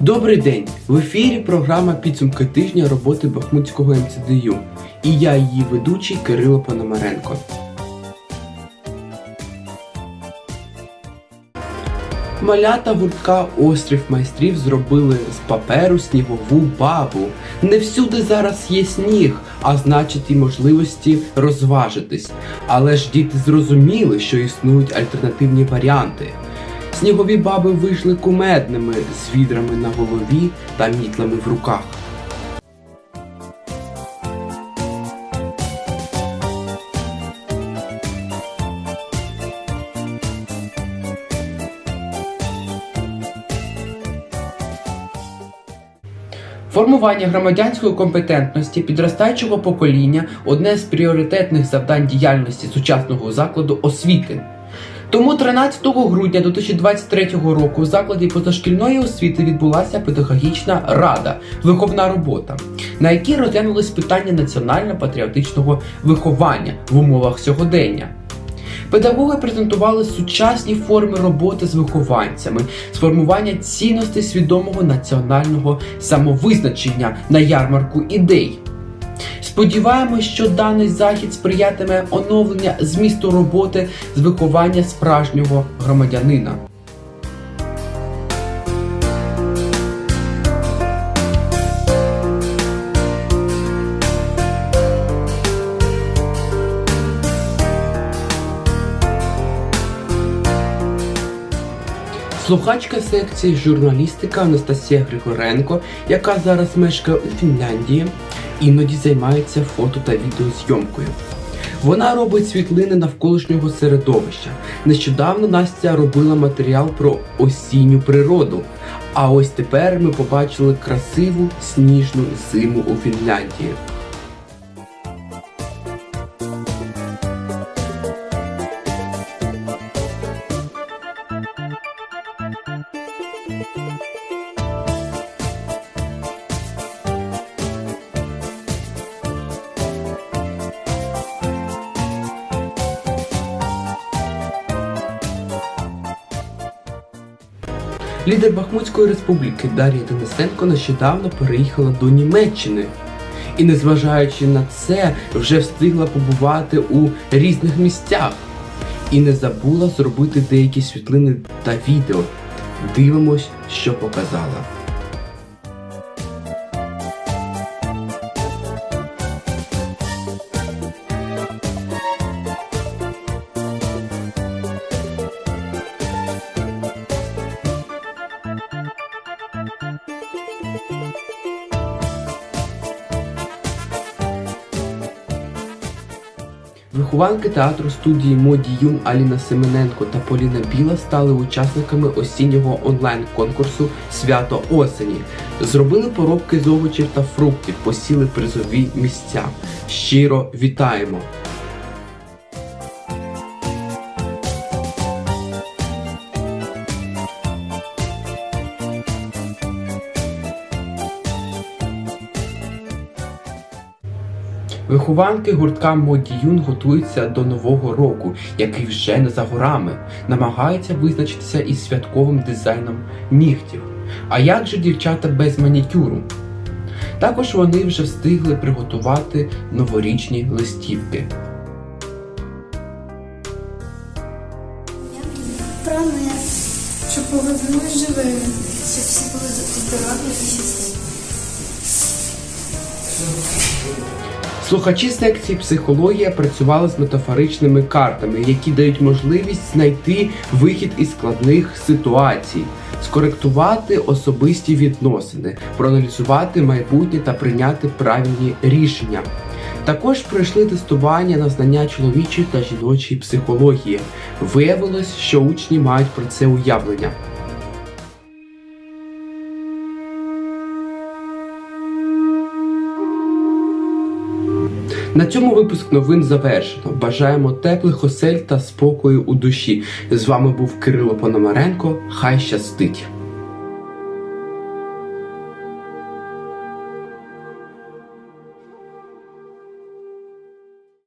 Добрий день! В ефірі програма Підсумки тижня роботи Бахмутського МЦДЮ. І я її ведучий Кирило Пономаренко. Малята гуртка Острів майстрів зробили з паперу снігову бабу. Не всюди зараз є сніг, а значить і можливості розважитись. Але ж діти зрозуміли, що існують альтернативні варіанти. Снігові баби вийшли кумедними з відрами на голові та мітлами в руках. Формування громадянської компетентності підростаючого покоління одне з пріоритетних завдань діяльності сучасного закладу освіти. Тому 13 грудня 2023 року в закладі позашкільної освіти відбулася педагогічна рада, виховна робота, на якій розглянулись питання національно-патріотичного виховання в умовах сьогодення. Педагоги презентували сучасні форми роботи з вихованцями, сформування цінностей свідомого національного самовизначення на ярмарку ідей. Сподіваємось, що даний захід сприятиме оновлення змісту роботи з виховання справжнього громадянина. Слухачка секції журналістика Анастасія Григоренко, яка зараз мешкає у Фінляндії, іноді займається фото та відеозйомкою. Вона робить світлини навколишнього середовища. Нещодавно Настя робила матеріал про осінню природу. А ось тепер ми побачили красиву сніжну зиму у Фінляндії. Лідер Бахмутської республіки Дар'я Денисенко нещодавно переїхала до Німеччини. І незважаючи на це, вже встигла побувати у різних місцях. І не забула зробити деякі світлини та відео. Дивимось, що показала. Вихованки театру студії Моді Юм Аліна Семененко та Поліна Біла стали учасниками осіннього онлайн-конкурсу Свято осені. Зробили поробки з овочів та фруктів, посіли призові місця. Щиро вітаємо! Вихованки гуртка Модіюн готуються до нового року, який вже не за горами, намагаються визначитися із святковим дизайном нігтів. А як же дівчата без манікюру? Також вони вже встигли приготувати новорічні листівки. Про мир, щоб повернулись живими, щоб всі були здорові і щасливі. Слухачі секції психологія працювали з метафоричними картами, які дають можливість знайти вихід із складних ситуацій, скоректувати особисті відносини, проаналізувати майбутнє та прийняти правильні рішення. Також пройшли тестування на знання чоловічої та жіночої психології. Виявилось, що учні мають про це уявлення. На цьому випуск новин завершено. Бажаємо теплих осель та спокою у душі. З вами був Кирило Пономаренко. Хай щастить!